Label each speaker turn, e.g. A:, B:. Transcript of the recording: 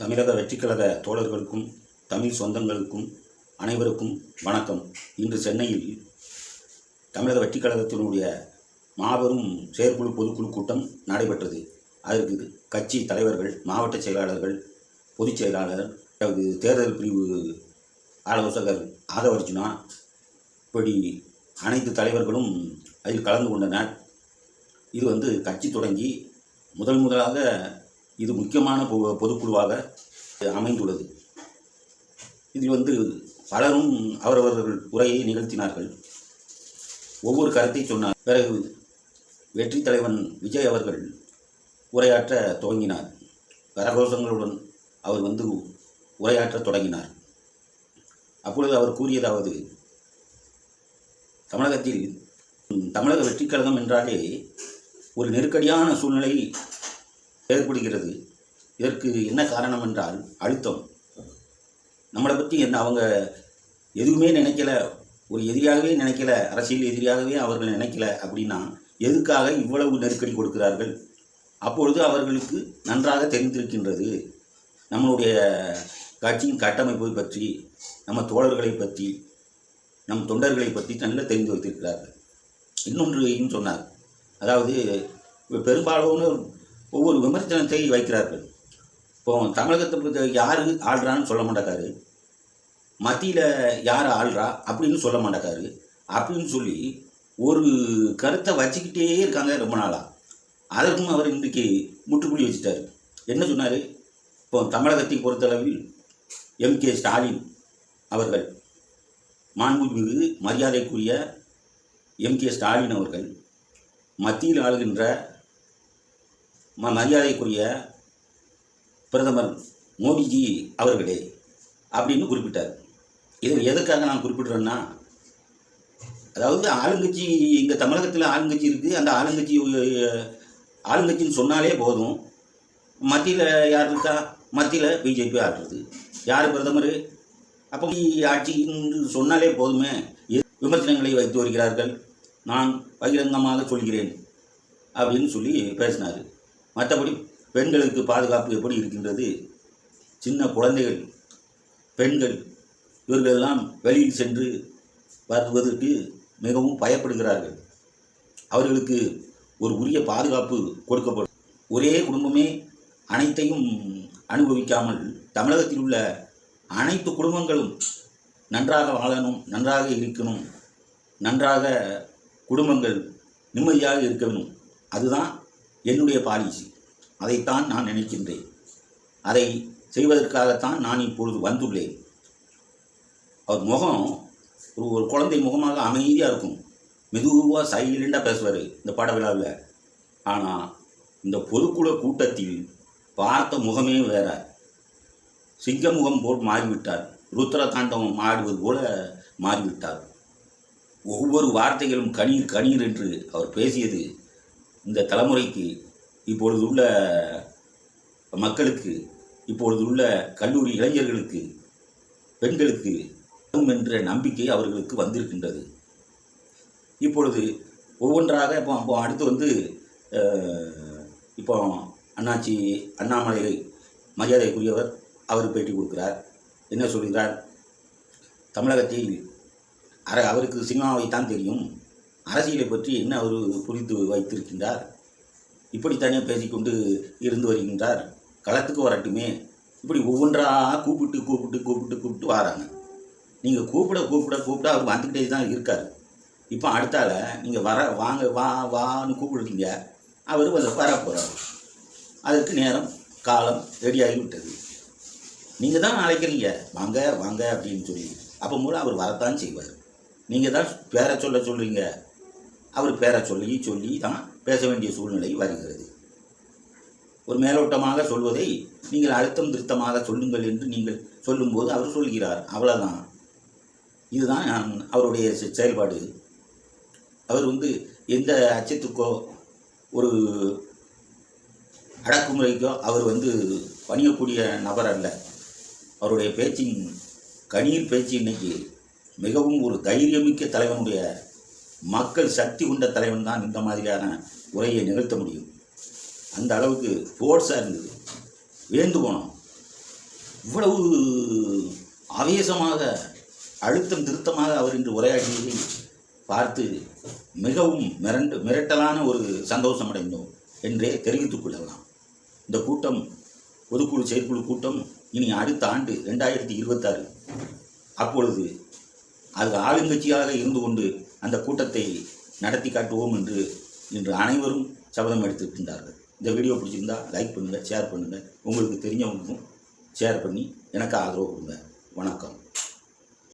A: தமிழக வெற்றிக்கழக தோழர்களுக்கும் தமிழ் சொந்தங்களுக்கும் அனைவருக்கும் வணக்கம். இன்று சென்னையில் தமிழக வெற்றிக்கழகத்தினுடைய மாபெரும் செயற்குழு பொதுக்குழு கூட்டம் நடைபெற்றது. அதற்கு கட்சி தலைவர்கள் மாவட்ட செயலாளர்கள் பொதுச் செயலாளர் அதாவது தேர்தல் பிரிவு ஆலோசகர் ஆதவர்ஜுனா இப்படி அனைத்து தலைவர்களும் அதில் கலந்து கொண்டனர். இது வந்து கட்சி தொடங்கி முதல் முதலாக இது முக்கியமான பொ- பொதுக்குழுவாக அமைந்துள்ளது. இதில் வந்து பலரும் அவரவர்கள் உரையை நிகழ்த்தினார்கள். ஒவ்வொரு கருத்தை சொன்னார். பிறகு வெற்றி தலைவன் விஜய் அவர்கள் உரையாற்ற துவங்கினார். கரகோஷங்களுடன் அவர் வந்து உரையாற்றத் தொடங்கினார். அப்பொழுது அவர் கூறியதாவது தமிழகத்தில் தமிழக வெற்றிக்கழகம் என்றாலே ஒரு நெருக்கடியான சூழ்நிலை ஏற்படுகிறது. இதற்கு என்ன காரணம் என்றால் அழுத்தம். நம்மளை பற்றி என்ன அவங்க எதுவுமே நினைக்கல ஒரு எதிரியாகவே நினைக்கல அரசியல் எதிரியாகவே அவர்கள் நினைக்கல அப்படின்னா எதுக்காக இவ்வளவு நெருக்கடி கொடுக்கிறார்கள்? அப்பொழுது அவர்களுக்கு நன்றாக தெரிந்திருக்கின்றது. நம்மளுடைய கட்சியின் கட்டமைப்பை பற்றி நம்ம தோழர்களை பற்றி நம் தொண்டர்களை பற்றி நல்லா தெரிந்து வைத்திருக்கிறார்கள். இன்னொன்று சொன்னார். அதாவது பெரும்பாலான ஒவ்வொரு விமர்சனத்தை வைக்கிறார்கள். இப்போ தமிழகத்தை பொறுத்த யார் ஆள்றான்னு சொல்ல மாட்டாக்காரு. மத்தியில் யார் ஆள்றா அப்படின்னு சொல்ல மாட்டாக்காரு. அப்படின்னு சொல்லி ஒரு கருத்தை வச்சுக்கிட்டே இருக்காங்க ரொம்ப நாளாக அதற்கும் அவர் இன்றைக்கி முற்றுப்புள்ளி வச்சுட்டார். என்ன சொன்னார்? இப்போ தமிழகத்தை பொறுத்தளவில் எம். கே. ஸ்டாலின் அவர்கள் மாண்புமிகு மரியாதைக்குரிய எம். கே. ஸ்டாலின் அவர்கள் மத்தியில் ஆளுகின்ற மரியாதைக்குரிய பிரதமர் மோடிஜி அவர்களே அப்படின்னு குறிப்பிட்டார். இது எதுக்காக நான் குறிப்பிடுறேன்னா அதாவது ஆளுங்கட்சி இங்கே தமிழகத்தில் ஆளுங்கட்சி இருக்குது அந்த ஆளுங்கட்சி ஆளுங்கட்சின்னு சொன்னாலே போதும். மத்தியில் யார் இருக்கா? மத்தியில் பிஜேபி ஆடுறது யார் பிரதமர்? அப்போ ஆட்சின்னு சொன்னாலே போதுமே. விமர்சனங்களை வைத்து வருகிறார்கள். நான் பகிரங்கமாக சொல்கிறேன் அப்படின்னு சொல்லி பேசினார். மற்றபடி பெண்களுக்கு பாதுகாப்பு எப்படி இருக்கின்றது? சின்ன குழந்தைகள் பெண்கள் இவர்களெல்லாம் வெளியில் சென்று வருவதற்கு மிகவும் பயப்படுகிறார்கள். அவர்களுக்கு ஒரு உரிய பாதுகாப்பு கொடுக்கப்படும். ஒரே குடும்பமே அனைத்தையும் அனுபவிக்காமல் தமிழகத்தில் உள்ள அனைத்து குடும்பங்களும் நன்றாக வாழணும் நன்றாக இருக்கணும் நன்றாக குடும்பங்கள் நிம்மதியாக இருக்க வேணும் அதுதான் என்னுடைய பாலிசி. அதைத்தான் நான் நினைக்கின்றேன். அதை செய்வதற்காகத்தான் நான் இப்பொழுது வந்துள்ளேன். அவர் முகம் ஒரு ஒரு குழந்தை முகமாக அமைதியாக இருக்கும். மெதுவாக சைலண்டாக பேசுவார் இந்த பட விழாவில். ஆனால் இந்த பொதுக்குழு கூட்டத்தில் பார்த்த முகமே வேற. சிங்க முகம் போல் மாறிவிட்டார். ருத்ர தாண்டவம் ஆடுவது போல மாறிவிட்டார். ஒவ்வொரு வார்த்தைகளும் கணீர் கணீர் என்று அவர் பேசியது இந்த தலைமுறைக்கு இப்பொழுது உள்ள மக்களுக்கு இப்பொழுது உள்ள கல்லூரி இளைஞர்களுக்கு பெண்களுக்கு என்ற நம்பிக்கை அவர்களுக்கு வந்திருக்கின்றது. இப்பொழுது ஒவ்வொன்றாக இப்போ இப்போ அடுத்து வந்து இப்போ அண்ணாச்சி அண்ணாமலை மரியாதைக்குரியவர் அவர் பேட்டி கொடுக்கிறார். என்ன சொல்கிறார்? தமிழகத்தில் அர அவருக்கு சினிமாவை தான் தெரியும். அரசியலை பற்றி என்ன அவர் புரிந்து வைத்திருக்கின்றார்? இப்படித்தானே பேசிக்கொண்டு இருந்து வருகின்றார். களத்துக்கு வரட்டுமே. இப்படி ஒவ்வொன்றாக கூப்பிட்டு கூப்பிட்டு கூப்பிட்டு கூப்பிட்டு வராங்க. நீங்கள் கூப்பிட கூப்பிட கூப்பிட அவர் வந்துக்கிட்டே தான் இருக்கார். இப்போ அடுத்தால நீங்கள் வர வாங்க வா வான்னு கூப்பிடுறீங்க. அவர் வந்து வர போகிறார் அதற்கு நேரம் காலம் ரெடியாகி விட்டது நீங்கள் தான் அழைக்கிறீங்க. வாங்க வாங்க அப்படின்னு சொல்லி. அப்போ மூலம் அவர் வரத்தான் செய்வார். நீங்கள் தான் பேரை சொல்ல சொல்கிறீங்க அவர் பேரை சொல்லி சொல்லி தான் பேச வேண்டிய சூழ்நிலை வருகிறது. ஒரு மேலோட்டமாக சொல்வதை நீங்கள் அழுத்தம் திருத்தமாக சொல்லுங்கள் என்று நீங்கள் சொல்லும்போது அவர் சொல்கிறார். அவ்வளோதான் இதுதான் அவருடைய செ- செயல்பாடு. அவர் வந்து எந்த அச்சத்துக்கோ ஒரு அடக்குமுறைக்கோ அவர் வந்து பணியக்கூடிய நபர் அல்ல. அவருடைய பேச்சின் கணீர் பேச்சு இன்னைக்கு மிகவும் ஒரு தைரியமிக்க தலைவனுடைய மக்கள் சக்தி கொண்ட தலைவன் தான் இந்த மாதிரியான உரையை நிகழ்த்த முடியும். அந்த அளவுக்கு ஃபோர்ஸாக இருந்தது. வேந்து போனோம் இவ்வளவு ஆவேசமாக அழுத்தம் திருத்தமாக அவர் இன்று உரையாடியதை பார்த்து மிகவும் மிரண்டு மிரட்டலான ஒரு சந்தோஷம் அடைந்தோம் என்றே தெரிவித்துக் கொள்ளலாம். இந்த கூட்டம் பொதுக்குழு செயற்குழு கூட்டம் இனி அடுத்த ஆண்டு ரெண்டாயிரத்தி இருபத்தாறு. அப்பொழுது அது ஆளுங்கட்சியாக இருந்து கொண்டு அந்த கூட்டத்தை நடத்தி காட்டுவோம் என்று இன்று அனைவரும் சபதம் எடுத்திருக்கின்றார்கள். இந்த வீடியோ பிடிச்சிருந்தா லைக் பண்ணுங்கள் ஷேர் பண்ணுங்கள் உங்களுக்கு தெரிஞ்சவங்களுக்கும் ஷேர் பண்ணி எனக்கு ஆதரவு கொடுங்க. வணக்கம்.